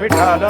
विठाल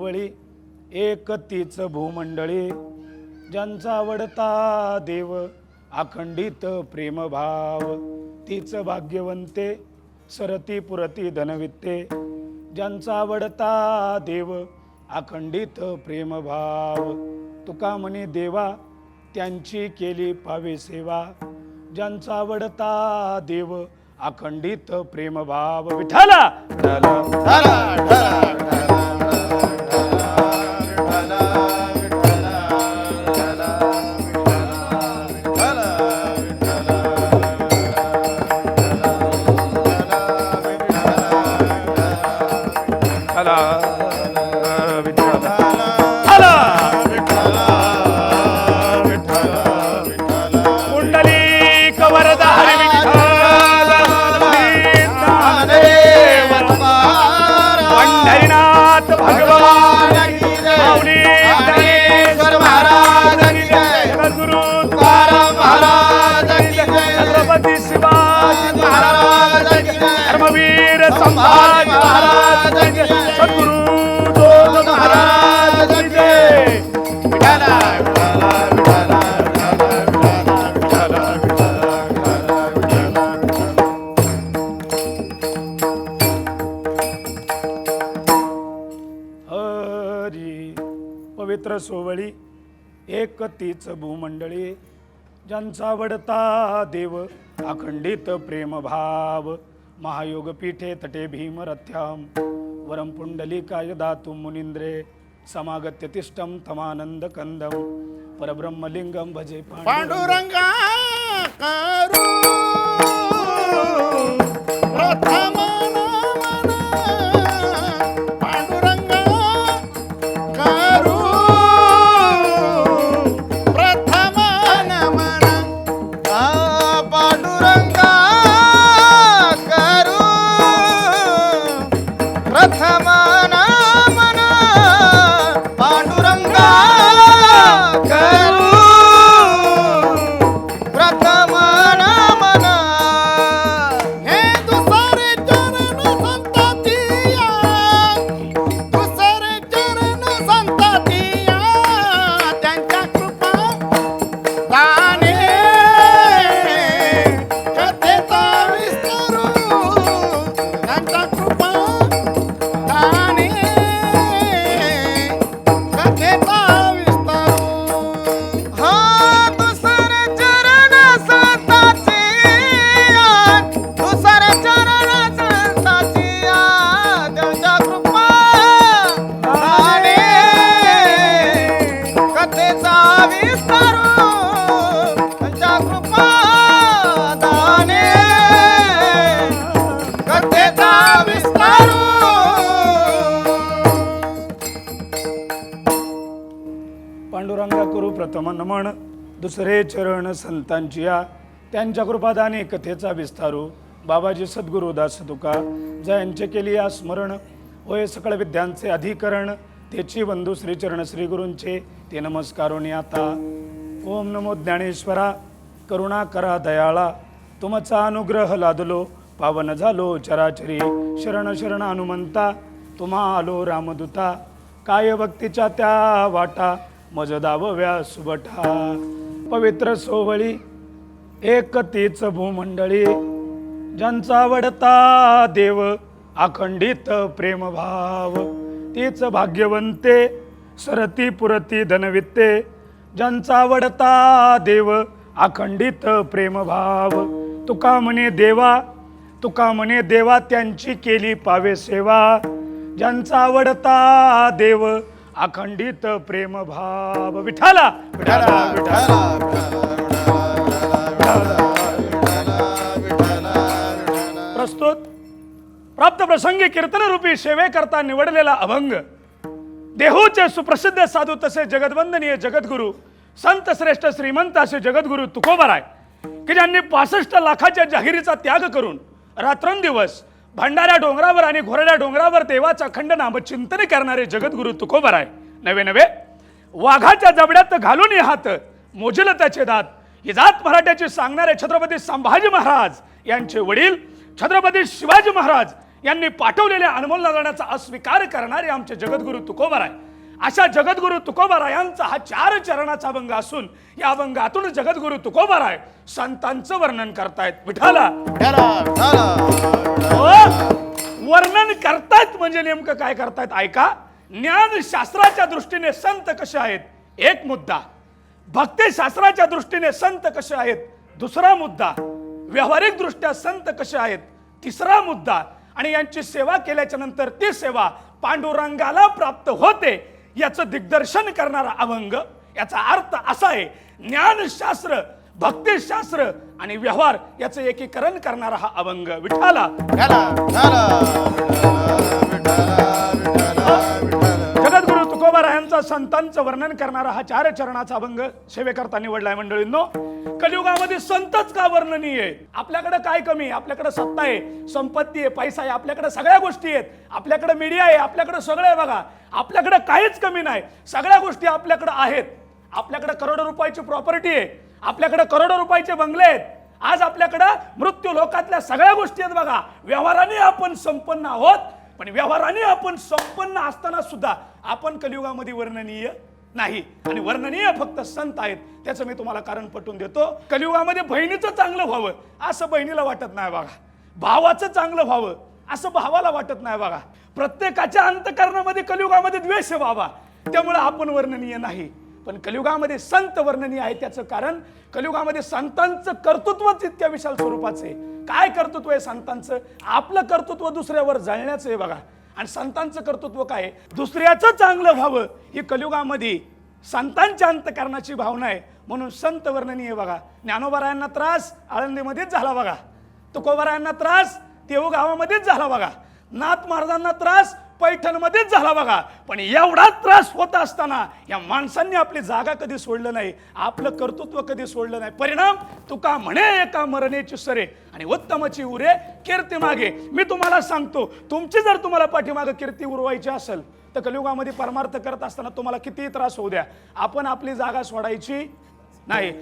पवित्र एक तीच भूमंडळी. ज्यांचा आवडता देव अखंडित प्रेमभाव. तीच भाग्यवंते सरती पुरती धनवित्ते. ज्यांचा आवडता देव अखंडित प्रेमभाव. तुका म्हणे देवा त्यांची केली पावे सेवा. ज्यांचा आवडता देव अखंडित प्रेमभाव. विठाला संभाजी महाराज सद्गुरु जोग महाराज विठाला विठाला विठाला विठाला विठाला विठाला हरी पवित्र सोवळी एक तीच भूमंडळी ज्यांचा आवडता देव अखंडित प्रेमभाव महायोगपीठे तटे भीमरथ्यां वरं पुण्डलिकाय दातुं मुनीन्द्रे समागत्य तिष्ठं तमानन्दकन्दं परब्रह्मलिङ्गं भजे पांडुरंग पांडुरंगा करू प्रथम नमन दुसरे चरण संतांची या त्यांच्या कृपादाने कथेचा विस्तारू. बाबाजी सद्गुरुदास तुका जयांचे केली या स्मरण होय सकळ विद्यांचे अधिकरण तेची बंधू श्रीचरण श्रीगुरूंचे ते नमस्कारोनी आता ओम नमो ज्ञानेश्वरा करुणा करा दयाळा तुमचा अनुग्रह लादलो पावन झालो चराचरी शरण शरण हनुमंता तुम्हा आलो रामदूता. काय भक्तीच्या त्या वाटा मज दावव्या सुबटा पवित्र सोवळी एक तीच भूमंडळी ज्यांचा आवडता देव अखंडित प्रेमभाव. तीच भाग्यवंते सरती पुरती धनवित्ते ज्यांचा आवडता देव अखंडित प्रेमभाव. तुका म्हणे देवा तुका म्हणे देवा त्यांची केली पावे सेवा. ज्यांचा आवडता देव अखंडित प्रेमभाव विठाला विठाला विठाला प्रस्तुत. प्राप्त प्रसंगी कीर्तन रूपी सेवेकरता निवडलेला अभंग. देहूचे सुप्रसिद्ध साधू तसे जगदवंदनीय जगद्गुरु संत श्रेष्ठ श्रीमंत असे जगद्गुरु तुकोबाराय की ज्यांनी पासष्ट लाखाच्या जाहिरीचा त्याग करून रात्रंदिवस भंडाऱ्या डोंगरावर आणि घोरड्या डोंगरावर देवाचा अखंड नामचिंतन करणारे जगद्गुरु तुकोबाराय नवे नवे वाघाच्या जबड्यात घालून हात मोजल त्याचे दात. ही जात मराठ्याची सांगणारे छत्रपती संभाजी महाराज यांचे वडील छत्रपती शिवाजी महाराज यांनी पाठवलेल्या अनमोल नारायणाचा अस्वीकार करणारे आमचे जगद्गुरु तुकोबाराय अशा जगद्गुरु तुकोबारायांचा हा चार चरणाचा अभंग असून या अभंगातून जगद्गुरु तुकोबाराय संतांचं वर्णन करतायत. विठाला वर्णन करतायत म्हणजे नेमकं काय करतायत? ऐका. ज्ञान शास्त्राच्या दृष्टीने संत कसे आहेत? एक मुद्दा. भक्ती शास्त्राच्या दृष्टीने संत कसे आहेत? दुसरा मुद्दा. व्यावहारिक दृष्ट्या संत कसे आहेत? तिसरा मुद्दा. आणि यांची सेवा केल्याच्यानंतर ती सेवा पांडुरंगाला प्राप्त होते याचं दिग्दर्शन करणारा अभंग याचा अर्थ असा आहे ज्ञानशास्त्र भक्तिशास्त्र आणि व्यवहार याचं एकीकरण करणारा हा अभंग. विठाला जगद्गुरु संतांचं वर्णन करणारा हा चार चरणाचा अभंग सेवेकरता निवडलाय मंडळींनो. कलियुगामध्ये संतच का वर्णनीय आपल्याकडे काय कमी आहे? आपल्याकडे सत्ता आहे संपत्ती आहे पैसा आहे आपल्याकडे सगळ्या गोष्टी आहेत. आपल्याकडे मीडिया आहे आपल्याकडे सगळं आहे बघा. आपल्याकडे काहीच कमी नाही. सगळ्या गोष्टी आपल्याकडे आहेत. आपल्याकडे करोडो रुपयाची प्रॉपर्टी आहे. आपल्याकडे करोडो रुपयाचे बंगले आहेत. आज आपल्याकडं मृत्यू लोकातल्या सगळ्या गोष्टी आहेत बघा. व्यवहाराने आपण संपन्न आहोत पण व्यवहाराने आपण संपन्न असताना सुद्धा आपण कलियुगामध्ये वर्णनीय नाही. आणि वर्णनीय फक्त संत आहेत त्याचं मी तुम्हाला कारण पटवून देतो. कलियुगामध्ये बहिणीचं चांगलं व्हावं असं बहिणीला वाटत नाही बघा. भावाचं चांगलं व्हावं असं भावाला वाटत नाही बघा. प्रत्येकाच्या अंतकरणामध्ये कलियुगामध्ये द्वेष व्हावा त्यामुळे आपण वर्णनीय नाही. पण कलियुगामध्ये संत वर्णनी आहे त्याचं कारण कलियुगामध्ये संतांचं कर्तृत्वच इतक्या विशाल स्वरूपाचं आहे. काय कर्तृत्व आहे संतांचं? आपलं कर्तृत्व दुसऱ्यावर जळण्याचं आहे बघा. आणि संतांचं कर्तृत्व काय? आहे? दुसऱ्याचं चांगलं व्हावं ही कलियुगामध्ये संतांच्या अंतकरणाची भावना आहे. म्हणून संत वर्णनीय बघा. ज्ञानोबरायांना त्रास आळंदीमध्येच झाला बघा. तुकोबरायांना त्रास देऊ गावामध्येच झाला बघा. नाथ महाराजांना त्रास पैठणमध्येच झाला बघा. पण एवढा त्रास होत असताना या माणसांनी आपली जागा कधी सोडलं नाही आपलं कर्तृत्व कधी सोडलं नाही. परिणाम तुका म्हणे एका मरणेची सरे. आणि उत्तमची उरे कीर्ती मागे. मी तुम्हाला सांगतो तुमची जर तुम्हाला पाठीमागे कीर्ती उरवायची असेल तर कलियुगामध्ये परमार्थ करत असताना तुम्हाला कितीही त्रास होऊ द्या. आपण आपली जागा सोडायची नाही.